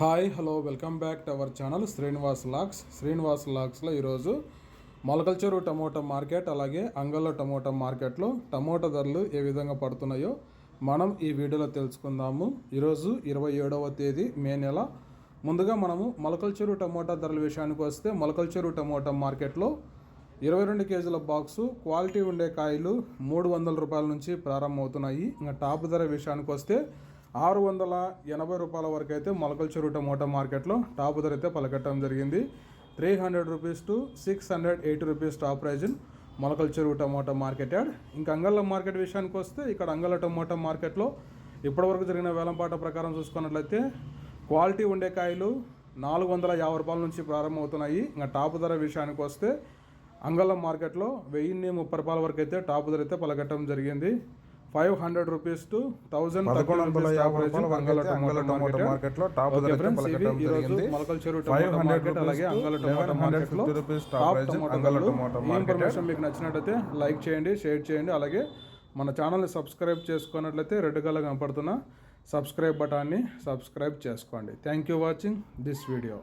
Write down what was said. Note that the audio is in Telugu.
Hi hello welcome back to our channel Srinivas lakhs Srinivas లాక్స్లో ఈరోజు మొలకల్చూరు టమోటా మార్కెట్ అలాగే అంగల్లో టమోటా మార్కెట్లో టమోటా ధరలు ఏ విధంగా పడుతున్నాయో మనం ఈ వీడియోలో తెలుసుకుందాము. ఈరోజు ఇరవై ఏడవ తేదీ మే నెల. ముందుగా మనము మొలకల్చూరు టమోటా ధరల విషయానికి వస్తే మొలకల్చూరు టమోటా మార్కెట్లో ఇరవై రెండు కేజీల బాక్సు క్వాలిటీ ఉండే కాయలు మూడు వందల రూపాయల నుంచి ప్రారంభమవుతున్నాయి. ఇంకా టాప్ ధర విషయానికి వస్తే ఆరు వందల ఎనభై రూపాయల వరకు అయితే మొలకల చెరువు టమోటా మార్కెట్లో టాప్ ధర అయితే పలకట్టడం జరిగింది. Three hundred rupees to six hundred eighty rupees top prize Molakala Cheruvu tomato market yard. ఇంకా అంగళ్ళ మార్కెట్ విషయానికి వస్తే ఇక్కడ అంగళ్ళ టమోటా మార్కెట్లో ఇప్పటివరకు జరిగిన వేలంపాట ప్రకారం చూసుకున్నట్లయితే క్వాలిటీ ఉండే కాయలు నాలుగు వందల యాభై రూపాయల నుంచి ప్రారంభమవుతున్నాయి. ఇంకా టాప్ ధర విషయానికి వస్తే అంగళం మార్కెట్లో వెయ్యిన్ని ముప్పై రూపాయల వరకు అయితే టాప్ ధర అయితే పలకట్టడం జరిగింది. Five hundred rupees to thousand పదకొండు వందల యాభై రూపాయల టమాటో మార్కెట్లో టాప్. ఫైవ్ 500 హండ్రెడ్ అలాగే అంగళ టమాటా 1150 మార్కెట్లో rupees top టాప్ టమాటా ఈ మార్కెట్. ఇన్ఫర్మేషన్ మీకు నచ్చినట్టయితే లైక్ చేయండి షేర్ చేయండి. అలాగే మన ఛానల్ని సబ్స్క్రైబ్ చేసుకున్నట్లయితే రెడ్ కలర్ కనపడుతున్న సబ్స్క్రైబ్ బటాన్ని సబ్స్క్రైబ్ చేసుకోండి. Thank you watching this video